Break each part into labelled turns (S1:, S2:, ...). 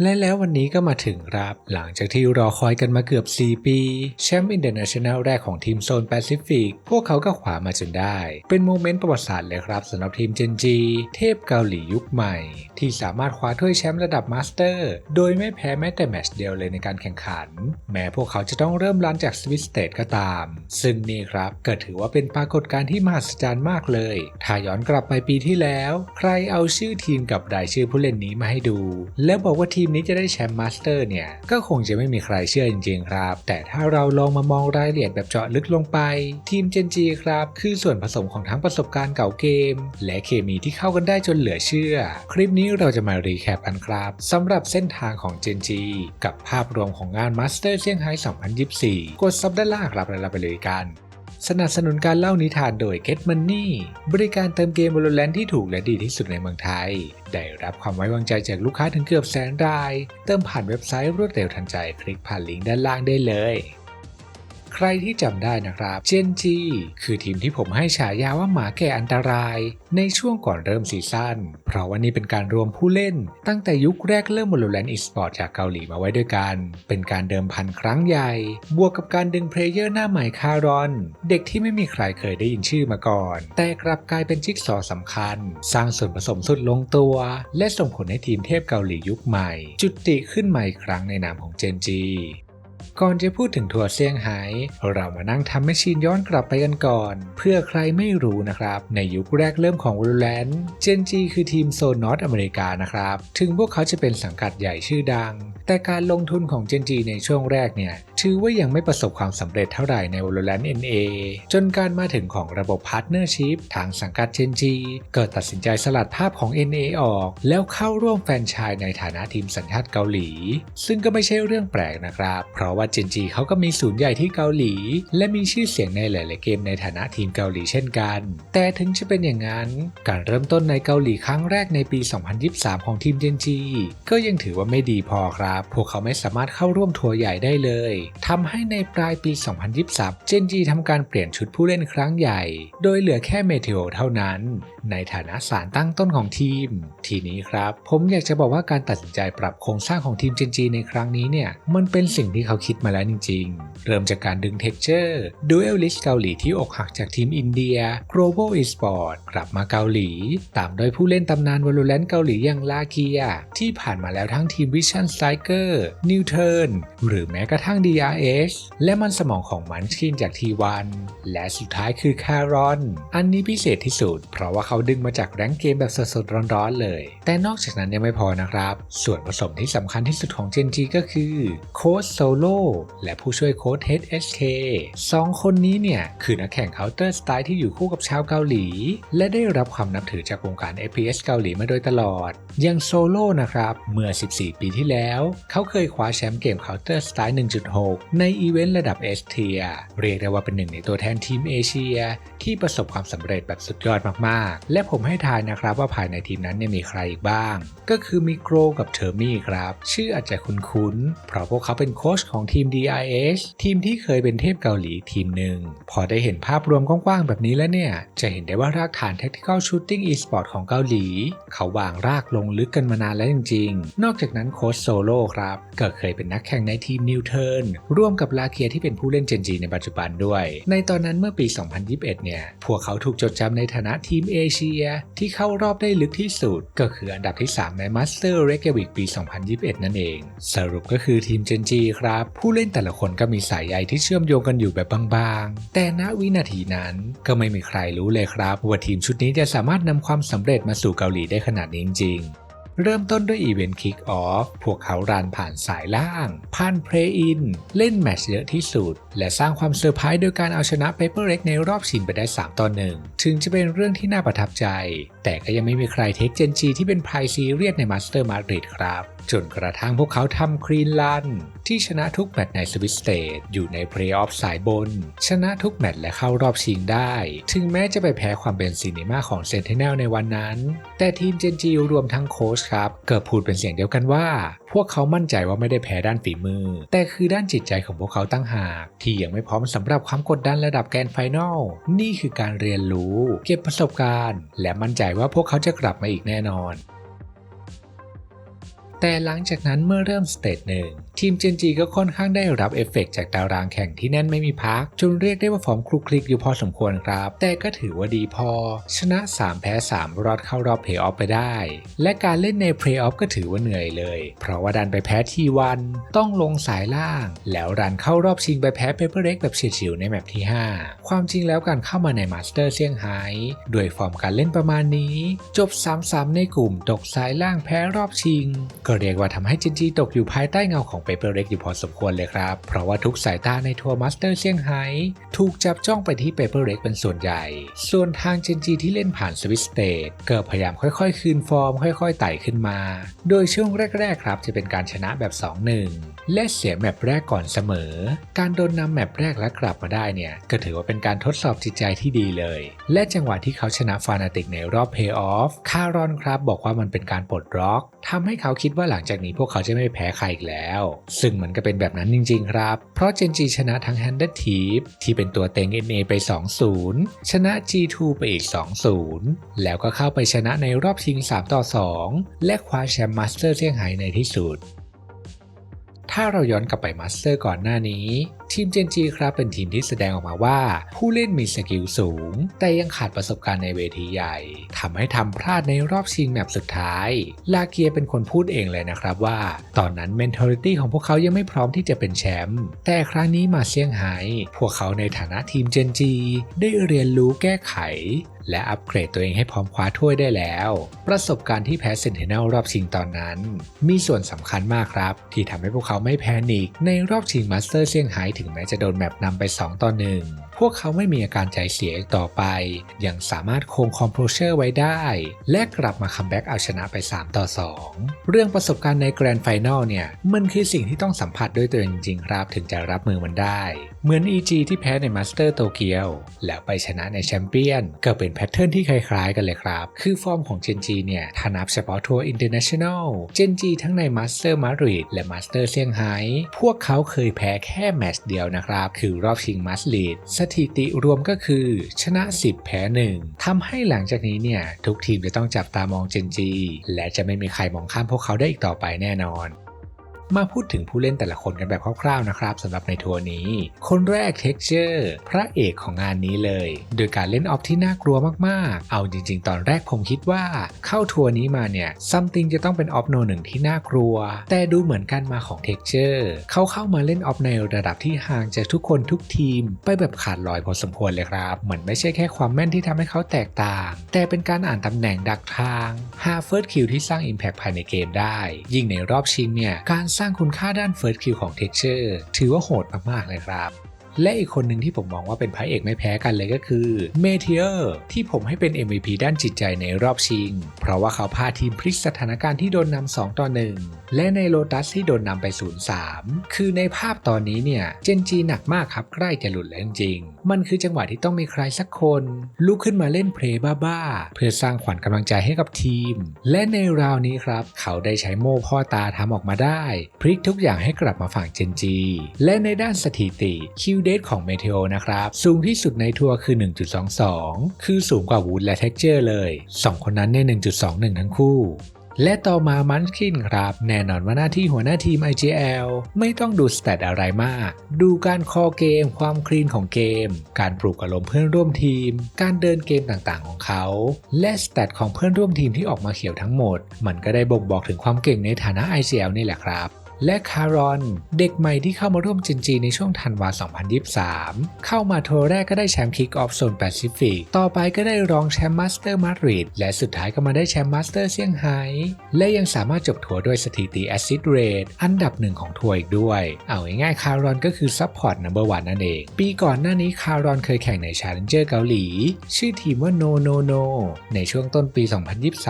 S1: และแล้ววันนี้ก็มาถึงครับ หลังจากที่รอคอยกันมาเกือบ 4 ปี แชมป์อินเตอร์เนชั่นแนลแรกของทีมโซนแปซิฟิก พวกเขาก็ขวามาจนได้ เป็นโมเมนต์ประวัติศาสตร์เลยครับสำหรับทีมเจนจีเทพเกาหลียุคใหม่ ที่สามารถคว้าถ้วยแชมป์ระดับมาสเตอร์ โดยไม่แพ้แม้แต่แมตช์เดียวเลยในการแข่งขัน แม้พวกเขาจะต้องเริ่มรันจากสวิตสเตทก็ตาม ซึ่งนี่ครับก็ถือว่าเป็นปรากฏการณ์ที่มหัศจรรย์มากเลยถ้าย้อนกลับไปปีที่แล้ว ใครเอาชื่อทีมกับรายชื่อผู้เล่นนี้มาให้ดู แล้วบอกว่าทีีมนี้จะได้แชมป์มาสเตอร์เนี่ย ก็คงจะไม่มีใครเชื่อจริงๆครับ แต่ถ้าเราลองมามองรายละเอียดแบบเจาะลึกลงไป ทีมเจนจีครับ คือส่วนผสมของทั้งประสบการณ์เก่าเกม และเคมีที่เข้ากันได้จนเหลือเชื่อ คลิปนี้เราจะมารีแคปกันครับสำหรับเส้นทางของเจนจีกับภาพรวมของงานมาสเตอร์เซี่ยงไฮ้2024 กดซับด้านล่างครับแล้วเราไปเลยกัน สนับสนุนการเล่านิทานโดย Get Money บริการเติมเกมบอลแลนที่ถูกและดีที่สุดในเมืองไทย ได้รับความไว้วางใจจากลูกค้าถึงเกือบแสนราย เติมผ่านเว็บไซต์รวดเร็วทันใจ คลิกผ่านลิงก์ด้านล่างได้เลย ใครที่จำได้นะครับ เจนจีคือทีมที่ผมให้ฉายาว่าหมาแก่อันตราย ในช่วงก่อนเริ่มซีซั่น เพราะว่านี่เป็นการรวมผู้เล่น ตั้งแต่ยุคแรกเริ่ม Valorant Esport จากเกาหลีมาไว้ด้วยกัน เป็นการเดิมพันครั้งใหญ่ บวกกับการดึงเพลเยอร์หน้าใหม่คารอน เด็กที่ไม่มีใครเคยได้ยินชื่อมาก่อน แต่กลับกลายเป็นจิ๊กซอว์สำคัญ สร้างส่วนผสมสุดลงตัว และส่งผลให้ทีมเทพเกาหลียุคใหม่ จุดติขึ้นใหม่ครั้งในนามของเจนจี ก่อนจะพูดถึงทัวร์เซี่ยงไฮ้เรามานั่งทำแมชชีนย้อนกลับไปกันก่อน เพื่อใครไม่รู้นะครับ ในยุคแรกเริ่มของ Valorant เจนจีคือทีมโซนนอตอเมริกานะครับ ถึงพวกเขาจะเป็นสังกัดใหญ่ชื่อดัง แต่การลงทุนของเจนจีในช่วงแรกเนี่ยถือว่ายังไม่ประสบความสำเร็จเท่าไหร่ใน Valorant NA จนการมาถึงของระบบพาร์ทเนอร์ชิพทางสังกัดเจนจีเกิดตัดสินใจสลัดภาพของ NA ออก แล้วเข้าร่วมแฟนชส์ในฐานะทีมสัญชาติเกาหลี ซึ่งก็ไม่ใช่เรื่องแปลกนะครับ เพราะว่าเจนจีเขาก็มีศูนย์ใหญ่ที่เกาหลี และมีชื่อเสียงในหลาย ๆ เกมในฐานะทีมเกาหลีเช่นกัน แต่ถึงจะเป็นอย่างนั้น การเริ่มต้นในเกาหลีครั้งแรกในปี 2023 ของทีมเจนจีก็ยังถือว่าไม่ดีพอครับ พวกเขาไม่สามารถเข้าร่วมทัวร์ใหญ่ได้เลยทำให้ในปลายปี 2023เจนจีทำการเปลี่ยนชุดผู้เล่นครั้งใหญ่ โดยเหลือแค่เมเทโอเท่านั้น ในฐานะสารตั้งต้นของทีม ทีนี้ครับ ผมอยากจะบอกว่าการตัดสินใจปรับโครงสร้างของทีมเจนจีในครั้งนี้เนี่ยมันเป็นสิ่งที่เขาคิดมาแล้วจริง ๆ เริ่มจากการดึงเท็กเจอร์ดูเอลลิสเกาหลีที่อกหักจากทีมอินเดีย Global Esport กลับมาเกาหลี ตามโดยผู้เล่นตำนาน Valorant เกาหลีอย่างลาเกีย ที่ผ่านมาแล้วทั้งทีม Vision Striker New Turn หรือแม้กระทั่ง DRS และมันสมองของมันชินจาก T1 และสุดท้ายคือคารอน อันนี้พิเศษที่สุด เพราะว่าเขาดึงมาจากแรงเกมแบบสดๆร้อนๆเลย แต่นอกจากนั้นยังไม่พอนะครับ ส่วนผสมที่สำคัญที่สุดของ Gen G ก็คือโค้ชโซโลและผู้ช่วยโค้ช HSK สองคนนี้เนี่ย คือนักแข่ง Counter Strike ที่อยู่คู่กับชาวเกาหลี และได้รับความนับถือจากวงการ FPS เกาหลีมาโดยตลอดอย่างโซโล่นะครับ เมื่อ 14 ปีที่แล้ว เขาเคยคว้าแชมป์เกม Counter Strike 1.6 ในอีเวนต์ระดับ S Tier เรียกได้ว่าเป็นหนึ่งในตัวแทนทีมเอเชีย ที่ประสบความสำเร็จแบบสุดยอดมากๆ และผมให้ทายนะครับว่าภายในทีมนั้นเนี่ยมีใครอีกบ้าง ก็คือมีโกรกับเทอร์มี่ครับ ชื่ออาจจะคุ้นๆ เพราะพวกเขาเป็นโค้ชของทีม DIS ทีมที่เคยเป็นเทพเกาหลีทีมหนึ่ง พอได้เห็นภาพรวมกว้างๆแบบนี้แล้วเนี่ย จะเห็นได้ว่ารากฐาน Tactical Shooting Esport ของเกาหลี เขาวางรากลงลึกกันมานานแล้วจริงๆ นอกจากนั้นโค้ชโซโล่ครับ ก็เคยเป็นนักแข่งในทีมนิวเทิร์นร่วมกับลาเคียที่เป็นผู้เล่นเจนจีในปัจจุบันด้วย ในตอนนั้นเมื่อปี 2021 เนี่ย พวกเขาถูกจดจำในฐานะทีมเอเชีย ที่เข้ารอบได้ลึกที่สุด ก็คืออันดับที่ 3 ในมาสเตอร์เรก a วิกปี 2021 นั่นเอง สรุปก็คือทีมเจนจีครับผู้เล่นแต่ละคนก็มีสายใยที่เชื่อมโยงกันอยู่แบบบางๆ แต่ณวินาทีนั้นก็ไม่มีใครรู้เลยครับว่าทีมชุดนี้จะสามารถนำความสำเร็จมาสู่เกาหลีได้ขนาดนี้จริงเริ่มต้นด้วยอีเวนต์คิกออฟ พวกเขารันผ่านสายล่าง ผ่านเพลย์อิน เล่นแมตช์เยอะที่สุด และสร้างความเซอร์ไพรส์โดยการเอาชนะเปเปอร์เร็กในรอบชิงไปได้ 3 ต่อ 1 ถึงจะเป็นเรื่องที่น่าประทับใจ แต่ก็ยังไม่มีใครเทคเจนจีที่เป็นไพรซีเรียสในมาสเตอร์มาดริดครับ จนกระทั่งพวกเขาทำครีนลันที่ชนะทุกแมตช์ในสวิตสเตทอยู่ในเพลย์ออฟสายบน ชนะทุกแมตช์และเข้ารอบชิงได้ ถึงแม้จะไปแพ้ความเป็นซีนิมาของเซนเทเนลในวันนั้น แต่ทีมเจนจีรวมทั้งโค้ชครับ เกิดพูดเป็นเสียงเดียวกันว่า พวกเขามั่นใจว่าไม่ได้แพ้ด้านฝีมือ แต่คือด้านจิตใจของพวกเขาตั้งหาก ที่ยังไม่พร้อมสำหรับความกดดันระดับแกรนไฟนอลนี่คือการเรียนรู้ เก็บประสบการณ์ และมั่นใจว่าพวกเขาจะกลับมาอีกแน่นอน แต่หลังจากนั้นเมื่อเริ่มสเตจหนึ่งทีมเจนจีก็ค่อนข้างได้รับเอฟเฟกต์จากตาวรางแข่งที่แน่นไม่มีพัก จนเรียกได้ว่าฟอร์มคลุกคลิกอยู่พอสมควรครับ แต่ก็ถือว่าดีพอ ชนะ 3 แพ้ 3 รอดเข้ารอบเพลย์ออฟไปได้ และการเล่นในเพลย์ออฟก็ถือว่าเหนื่อยเลย เพราะว่าดันไปแพ้ทีวันต้องลงสายล่าง แล้วรันเข้ารอบชิงไปแพ้เปเปอร์เร็กแบบเฉียดๆในแมปที่ 5 ความจริงแล้วการเข้ามาในมาสเตอร์เซี่ยงไฮ้ด้วยฟอร์มการเล่นประมาณนี้ จบ 3-3 ในกลุ่มตกสายล่างแพ้รอบชิงก็เรียกว่าทำให้จินจีตกอยู่ภายใต้เงาของเปเปอร์เล็กอยู่พอสมควรเลยครับ เพราะว่าทุกสายตาในทัวร์มาสเตอร์เซี่ยงไฮ้ถูกจับจ้องไปที่เปเปอร์เล็กเป็นส่วนใหญ่ ส่วนทางจินจีที่เล่นผ่านสวิสเตทก็พยายามค่อยๆ คืนฟอร์ม ค่อยๆไต่ขึ้นมา โดยช่วงแรกๆครับจะเป็นการชนะแบบ 2-1 และเสียแมปแรกก่อนเสมอ การโดนนำแมปแรกและกลับมาได้เนี่ยก็ถือว่าเป็นการทดสอบจิตใจที่ดีเลย และจังหวะที่เขาชนะฟานาติกในรอบเพย์ออฟ คารอนครับบอกว่ามันเป็นการปลดล็อกทำให้เขาคิดว่าหลังจากนี้พวกเขาจะไม่แพ้ใครอีกแล้ว ซึ่งมันก็เป็นแบบนั้นจริง ๆ ครับ เพราะเจนจีชนะทั้ง h ฮนเด t ทีฟที่เป็นตัวเต็ง NA ไป 2-0 ชนะ G2 ไปอีก 2-0 แล้วก็เข้าไปชนะในรอบชิง3ต่อ2และคว้าแชมป์มาสเตอร์เซี่ยงไฮ้ในที่สุด ถ้าเราย้อนกลับไปมาสเตอร์ก่อนหน้านี้ ทีมเจนจีครับเป็นทีมที่แสดงออกมาว่า ผู้เล่นมีสกิลสูง แต่ยังขาดประสบการณ์ในเวทีใหญ่ทำให้ทำพลาดในรอบชิงแมปสุดท้าย ลาเกียเป็นคนพูดเองเลยนะครับว่า ตอนนั้น mentality ของพวกเขายังไม่พร้อมที่จะเป็นแชมป์แต่ครั้งนี้มาเซี่ยงไฮ้พวกเขาในฐานะทีมเจนจีได้เรียนรู้แก้ไขและอัปเกรดตัวเองให้พร้อมคว้าถ้วยได้แล้ว ประสบการณ์ที่แพ้เซนเทนเนลรอบชิงตอนนั้น มีส่วนสำคัญมากครับ ที่ทำให้พวกเขาไม่แพนิกในรอบชิงมาสเตอร์เซี่ยงไฮ้ถึงแม้จะโดนแมปนำไป 2 ต่อ1พ วกเขาไม่มีอาการใจเสียอีกต่อไป ยังสามารถคงคอมโพเชอร์ไว้ได้ และกลับมาคัมแบ็กเอาชนะไป 3 ต่อ 2 เรื่องประสบการณ์ในแกรนด์ไฟแนลเนี่ย มันคือสิ่งที่ต้องสัมผัสด้วยตัวเองจริงๆครับ ถึงจะรับมือมันได้ เหมือน EG ที่แพ้ในมาสเตอร์โตเกียวแล้วไปชนะในแชมเปี้ยน ก็เป็นแพทเทิร์นที่คล้ายๆกันเลยครับ คือฟอร์มของเจนจีเนี่ยถ้านับเฉพาะทัวร์อินเตอร์เนชั่นแนลเจนจีทั้งในมาสเตอร์มาดริดและมาสเตอร์เซี่ยงไฮ้พวกเขาเคยแพ้แค่แมตช์เดียวนะครับ คือรอบชิงมาสลีดสถิติรวมก็คือ ชนะ 10 แพ้1ทำให้หลังจากนี้เนี่ย ทุกทีมจะต้องจับตามองเจนจี และจะไม่มีใครมองข้ามพวกเขาได้อีกต่อไปแน่นอน มาพูดถึงผู้เล่นแต่ละคนกันแบบคร่าวๆนะครับสำหรับในทัวร์นี้ คนแรกเท็กเจอร์พระเอกของงานนี้เลย โดยการเล่นออฟที่น่ากลัวมากๆ เอาจริง ๆ ตอนแรกผมคิดว่าเข้าทัวร์นี้มาเนี่ยซัมติงจะต้องเป็นออฟโนหนึ่งที่น่ากลัว แต่ดูเหมือนกันมาของเท็กเจอร์เขาเข้ามาเล่นออฟในระดับที่ห่างจากทุกคนทุกทีม ไปแบบขาดลอยพอสมควรเลยครับเหมือนไม่ใช่แค่ความแม่นที่ทำให้เขาแตกต่าง แต่เป็นการอ่านตำแหน่งดักทางหาเฟิร์สคิวที่สร้าง Impact ภายในเกมได้ ยิ่งในรอบชิงเนี่ยการสร้างคุณค่าด้าน First Kill ของ Texture ถือว่าโหดมากๆเลยครับ และอีกคนหนึ่งที่ผมมองว่าเป็นพระเอกไม่แพ้กันเลยก็คือเมเทียร์ที่ผมให้เป็น MVP ด้านจิตใจในรอบชิง เพราะว่าเขาพาทีมพลิกสถานการณ์ที่โดนนำ2ต่อ1 และในโลตัสที่โดนนำไป 0-3 คือในภาพตอนนี้เนี่ยเจนจีหนักมากครับใกล้จะหลุดแล้วจริงมันคือจังหวะที่ต้องมีใครสักคน ลุกขึ้นมาเล่นเพลย์บ้าๆ เพื่อสร้างขวัญกำลังใจให้กับทีม และในราวนี้ครับ เขาได้ใช้โม่พ่อตาทำออกมาได้ พลิกทุกอย่างให้กลับมาฝั่งเจนจี และในด้านสถิติคิวเดทของเมเทโอนะครับ สูงที่สุดในทัวร์คือ 1.22 คือสูงกว่าวูดและเท็กเจอร์เลย 2 คนนั้นใน 1.21 ทั้งคู่ และต่อมามันคินครับ แน่นอนว่าหน้าที่หัวหน้าทีม IGL ไม่ต้องดูสเตตอะไรมาก ดูการคอเกม ความคลีนของเกม การปลุกอารมณ์เพื่อนร่วมทีม การเดินเกมต่างๆของเขา และสเตตของเพื่อนร่วมทีมที่ออกมาเขียวทั้งหมด มันก็ได้บ่งบอกถึงความเก่งในฐานะ IGL นี่แหละครับ และคารอน เด็กใหม่ที่เข้ามาร่วมจินจีในช่วงธันวา 2023 เข้ามาทัวร์แรกก็ได้แชมป์คิกออฟโซนแปซิฟิก ต่อไปก็ได้รองแชมป์มาสเตอร์มาดริด และสุดท้ายก็มาได้แชมป์มาสเตอร์เซี่ยงไฮ้และยังสามารถจบทัวร์ด้วยสถิติแอซิดเรทอันดับหนึ่งของทัวร์อีกด้วย เอาง่ายๆคารอนก็คือซัพพอร์ตนัมเบอร์วันนั่นเอง ปีก่อนหน้านี้คารอนเคยแข่งใน Challenger เกาหลี ชื่อทีมว่า No No No ในช่วงต้นปี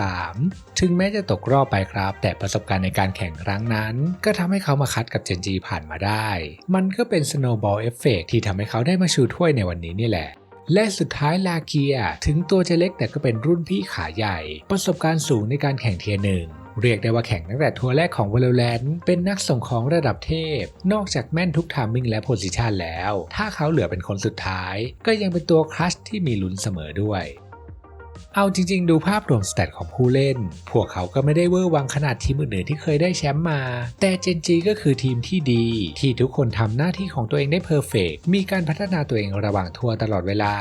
S1: 2023 ถึงแม้จะตกรอบไปครับ แต่ประสบการณ์ในการแข่งครั้งนั้น ก็ทำให้เขามาคัดกับเจนจีผ่านมาได้ มันก็เป็น snowball effect ที่ทำให้เขาได้มาชูถ้วยในวันนี้นี่แหละและสุดท้ายลาเกีย ถึงตัวจะเล็กแต่ก็เป็นรุ่นพี่ขาใหญ่ ประสบการณ์สูงในการแข่งเทียร์หนึ่งเรียกได้ว่าแข่งตั้งแต่ทัวร์แรกของ Valorant เป็นนักส่งของระดับเทพ นอกจากแม่นทุกทามมิ่งและโพซิชันแล้ว ถ้าเขาเหลือเป็นคนสุดท้าย ก็ยังเป็นตัวครัชที่มีลุ้นเสมอด้วย เอาจริง ๆ ดูภาพรวมสเตตของผู้เล่น พวกเขาก็ไม่ได้เวอร์วังขนาดทีมอื่นๆที่เคยได้แชมป์มา แต่เจนจีก็คือทีมที่ดี ที่ทุกคนทำหน้าที่ของตัวเองได้เพอร์เฟกมีการพัฒนาตัวเองระหว่างทัวร์ตลอดเวลา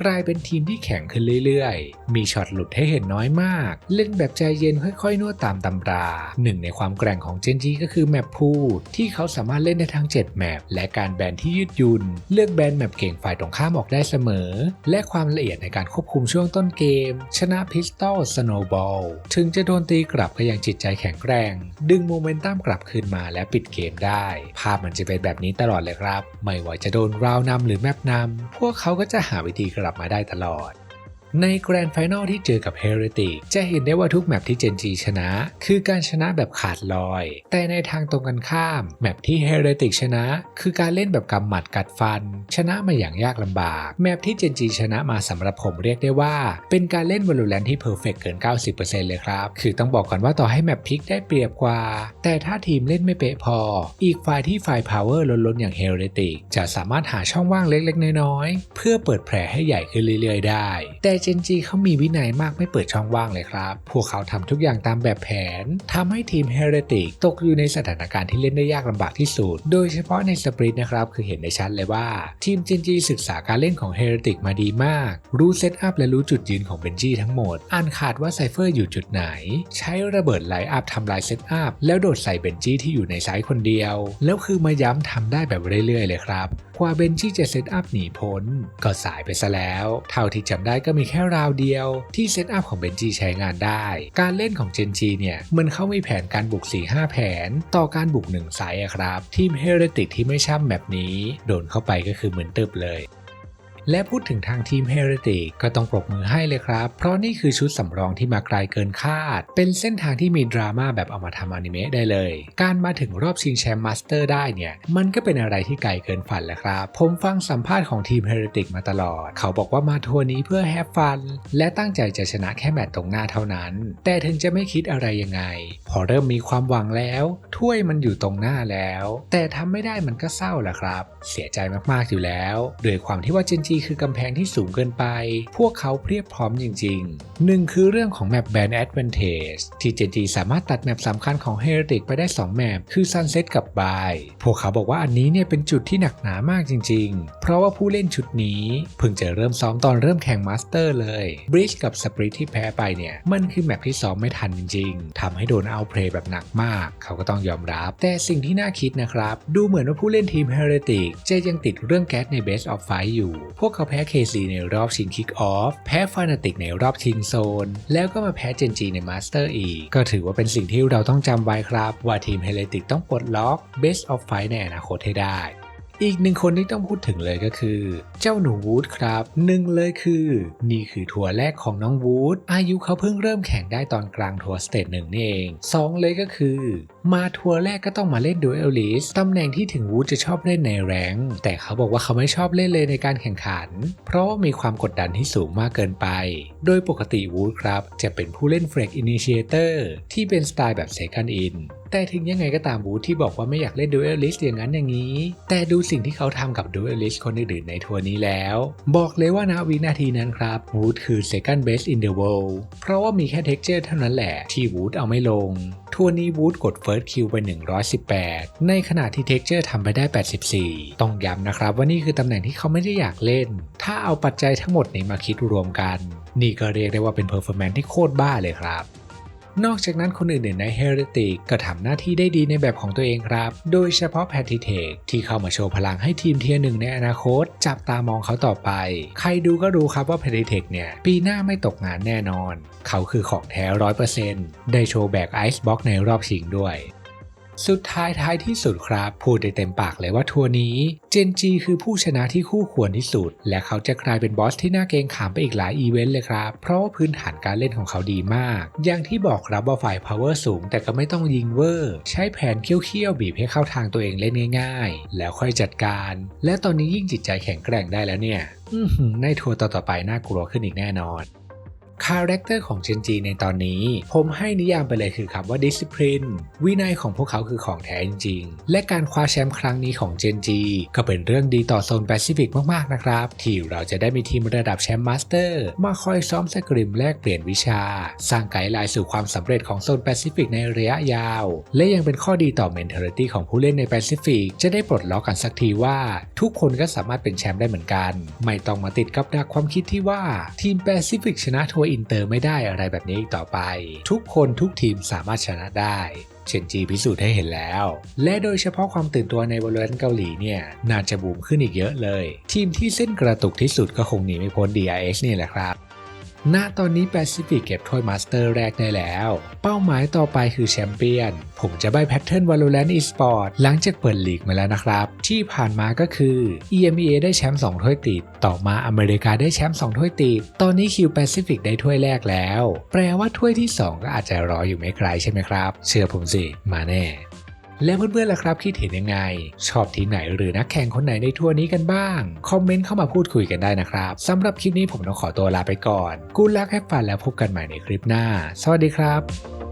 S1: กลายเป็นทีมที่แข็งขึ้นเรื่อยๆ มีช็อตหลุดให้เห็นน้อยมาก เล่นแบบใจเย็นค่อยๆ นวดตามตำรา หนึ่งในความแกร่งของเจนจีก็คือแมปพูที่เขาสามารถเล่นได้ทั้ง 7 แมปและการแบนที่ยืดยุ่นเลือกแบนแมปเก่งฝ่ายตรงข้ามออกได้เสมอ และความละเอียดในการควบคุมช่วงต้นเกมชนะพิสตอลสโนบอลถึงจะโดนตีกลับก็ยังจิตใจแข็งแกร่งดึงโมเมนตัมกลับคืนมาและปิดเกมได้ ภาพมันจะเป็นแบบนี้ตลอดเลยครับ ไม่ว่าจะโดนราวนำหรือแมปนำพวกเขาก็จะหาวิธีกลับมาได้ตลอด ในแกรนด์ไฟนอลที่เจอกับเฮเรติกจะเห็นได้ว่าทุกแมปที่เจนจีชนะ คือการชนะแบบขาดลอย แต่ในทางตรงกันข้าม แมปที่เฮเรติกชนะ คือการเล่นแบบกำหมัดกัดฟัน ชนะมาอย่างยากลำบาก แมปที่เจนจีชนะมาสำหรับผมเรียกได้ว่า เป็นการเล่นวอลูแ a นที่เพอร์เฟกเกิน 90%เลยครับ คือต้องบอกก่อนว่าต่อให้แมปพลิกได้เปรียบกว่า แต่ถ้าทีมเล่นไม่เป๊ะพอ อีกฝ่ายที่ฝ่ายพาวเวอร์ล้นๆอย่างเฮเรติกจะสามารถหาช่องว่างเล็กๆ น้อยๆเพื่อเปิดแผลให้ใหญ่ขึ้นเรื่อยๆ ได้ แต่เจนจีเขามีวินัยมากไม่เปิดช่องว่างเลยครับ พวกเขาทำทุกอย่างตามแบบแผนทำให้ทีมเฮเรติกตกอยู่ในสถานการณ์ที่เล่นได้ยากลำบากที่สุด โดยเฉพาะในสปริตนะครับ คือเห็นได้ชัดเลยว่า ทีมเจนจีศึกษาการเล่นของเฮเรติกมาดีมาก รู้เซตอัพและรู้จุดยืนของเบนจี้ทั้งหมด อ่านขาดว่าไซเฟอร์อยู่จุดไหน ใช้ระเบิดไลน์อัพทำลายเซตอัพแล้วโดดใส่เบนจี้ที่อยู่ในไซส์คนเดียว แล้วคือมาย้ำทำได้แบบเรื่อยๆเลยครับกว่าเบนจี้จะเซตอัพหนีพ้นก็สายไปซะแล้ว เท่าที่จำได้ก็มีแค่ราวเดียวที่เซตอัพของเบนจีใช้งานได้ การเล่นของเจนจีเนี่ยมันเข้ามีแผนการบุก 4-5 แผน ต่อการบุก1ไซส์อะครับ ทีมเฮเรติกที่ไม่ช่ำแบบนี้ โดนเข้าไปก็คือเหมือนตึบเลย และพูดถึงทางทีมเฮเรติกก็ต้องปรบมือให้เลยครับ เพราะนี่คือชุดสำรองที่มาไกลเกินคาด เป็นเส้นทางที่มีดราม่าแบบเอามาทำอนิเมะได้เลย การมาถึงรอบชิงแชมป์มาสเตอร์ได้เนี่ย มันก็เป็นอะไรที่ไกลเกินฝันแหละครับ ผมฟังสัมภาษณ์ของทีมเฮเรติกมาตลอด เขาบอกว่ามาทัวร์นี้เพื่อแฮปฟันและตั้งใจจะชนะแค่แมตตช์ตรงหน้าเท่านั้น แต่ถึงจะไม่คิดอะไรยังไง พอเริ่มมีความหวังแล้ว ถ้วยมันอยู่ตรงหน้าแล้ว แต่ทำไม่ได้มันก็เศร้าแหละครับ เสียใจมากๆอยู่แล้วโดยความที่ว่าเจนจีคือกำแพงที่สูงเกินไป พวกเขาเพียบพร้อมจริงๆหนึ่งคือเรื่องของแมปแบนแอด a n t a g e ที่เจนจีสามารถตัดแมปสำคัญของ Heretic ไปได้ 2 แมปคือ Sunset กับ By พวกเขาบอกว่าอันนี้เนี่ยเป็นจุดที่หนักหนามากจริงๆ เพราะว่าผู้เล่นชุดนี้เพิ่งจะเริ่มซ้อมตอนเริ่มแข่งมาสเตอร์เลย Bridge กับ Split ที่แพ้ไปเนี่ยมันคือแมปที่ซ้อมไม่ทันจริงๆทำให้โดนเอาเพลย์แบบหนักมาก เขาก็ต้องยอมรับ แต่สิ่งที่น่าคิดนะครับ ดูเหมือนว่าผู้เล่นทีม Heretic จะยังติดเรื่องแก๊สใน Best of Fight อยู่พวกเขาแพ้ KC ในรอบชิงคิกออฟ แพ้ฟานาติกในรอบชิงโซน แล้วก็มาแพ้เจนจีในมาสเตอร์อีก ก็ถือว่าเป็นสิ่งที่เราต้องจำไว้ครับ ว่าทีมเฮเลติกต้องปลดล็อก Best of Fight ในอนาคตให้ได้ อีกหนึ่งคนที่ต้องพูดถึงเลยก็คือ เจ้าหนูวูดครับหนึ่งเลยคือ นี่คือทัวร์แรกของน้องวูดอายุเขาเพิ่งเริ่มแข่งได้ตอนกลางทัวร์สเตจหนึ่งนี่เองสองเลยก็คือ มาทัวร์แรกก็ต้องมาเล่นดูเอลลิสตำแหน่งที่ถึงวูดจะชอบเล่นในแรงแต่เขาบอกว่าเขาไม่ชอบเล่นเลยในการแข่งขัน เพราะว่ามีความกดดันที่สูงมากเกินไป โดยปกติวูดครับจะเป็นผู้เล่นเฟรกอินิเชเตอร์ที่เป็นสไตล์แบบเซคันอิน แต่ถึงยังไงก็ตามบูธที่บอกว่าไม่อยากเล่นดูเอลลิสอย่างนั้นอย่างนี้ แต่ดูสิ่งที่เขาทำกับดูเอลลิสคนอื่นๆในทัวร์นี้แล้ว บอกเลยว่าณวินาทีนั้นครับวูดคือ second best in the world เพราะว่ามีแค่ texture เท่านั้นแหละที่วูดเอาไม่ลง ทัวร์นี้วูดกด first kill ไป 118 ในขณะที่ texture ทำไปได้ 84 ต้องย้ำนะครับว่านี่คือตำแหน่งที่เขาไม่ได้อยากเล่น ถ้าเอาปัจจัยทั้งหมดนี้มาคิดรวมกัน นี่ก็เรียกได้ว่าเป็น performance ที่โคตรบ้าเลยครับ นอกจากนั้นคนอื่นๆในเฮริติกก็ทำหน้าที่ได้ดีในแบบของตัวเองครับ โดยเฉพาะแพทิเทคที่เข้ามาโชว์พลังให้ทีมเทียร์หนึ่งในอนาคต จับตามองเขาต่อไป ใครดูก็รู้ครับว่าแพทิเทคเนี่ย ปีหน้าไม่ตกงานแน่นอน เขาคือของแท้ร้อยเปอร์เซ็นต์ได้โชว์แบกไอซ์บ็อกในรอบชิงด้วย สุดท้ายท้ายที่สุดครับ พูดได้เต็มปากเลยว่าทัวร์นี้ เจนจีคือผู้ชนะที่คู่ควรที่สุด และเขาจะกลายเป็นบอสที่น่าเกรงขามไปอีกหลายอีเวนต์เลยครับ เพราะว่าพื้นฐานการเล่นของเขาดีมาก อย่างที่บอกครับว่าฝ่าย power สูง แต่ก็ไม่ต้องยิงเวอร์ ใช้แผนเคี้ยวๆบีบให้เข้าทางตัวเองเล่นง่าย ๆ แล้วค่อยจัดการ และตอนนี้ยิ่งจิตใจแข็งแกร่งได้แล้วเนี่ยในทัวร์ต่อๆไปน่ากลัวขึ้นอีกแน่นอน คาแรคเตอร์ของเจนจีในตอนนี้ ผมให้นิยามไปเลยคือคำว่า discipline วินัยของพวกเขาคือของแท้จริง และการคว้าแชมป์ครั้งนี้ของเจนจีก็เป็นเรื่องดีต่อโซนแปซิฟิกมากๆนะครับ ที่เราจะได้มีทีมระดับแชมป์มาสเตอร์มาคอยซ้อมสกริมแลกเปลี่ยนวิชา สร้างไกด์ไลน์สู่ความสำเร็จของโซนแปซิฟิกในระยะยาว และยังเป็นข้อดีต่อ mentality ของผู้เล่นในแปซิฟิกจะได้ปลดล็อกกันสักทีว่า ทุกคนก็สามารถเป็นแชมป์ได้เหมือนกัน ไม่ต้องมาติดกับดักความคิดที่ว่าทีมแปซิฟิกชนะทัวร์อินเตอร์ไม่ได้อะไรแบบนี้อีกต่อไป ทุกคนทุกทีมสามารถชนะได้เชนจีพิสูจน์ให้เห็นแล้ว และโดยเฉพาะความตื่นตัวในวอลเลนเกาหลีเนี่ยน่าจะบูมขึ้นอีกเยอะเลย ทีมที่เส้นกระตุกที่สุดก็คงหนีไม่พ้น DRX นี่แหละครับ ณตอนนี้แปซิฟิกเก็บถ้วยมาสเตอร์แรกได้แล้ว เป้าหมายต่อไปคือแชมเปี้ยน ผมจะใบแพทเทิร์น Valorant eSport หลังจากเปิดลีกมาแล้วนะครับ ที่ผ่านมาก็คือ EMEA ได้แชมป์2ถ้วยติด ต่อมาอเมริกาได้แชมป์2ถ้วยติด ตอนนี้คิวแปซิฟิกได้ถ้วยแรกแล้ว แปลว่าถ้วยที่ 2 ก็อาจจะรออยู่ไม่ไกลใช่ไหมครับ เชื่อผมสิ มาแน่ แล้วเพื่อนๆล่ะครับคิดเห็นยังไง ชอบทีมไหนหรือนักแข่งคนไหนในทัวร์นี้กันบ้าง คอมเมนต์เข้ามาพูดคุยกันได้นะครับสำหรับคลิปนี้ผมต้องขอตัวลาไปก่อนกูลักแฮปฟันแล้วพบกันใหม่ในคลิปหน้า สวัสดีครับ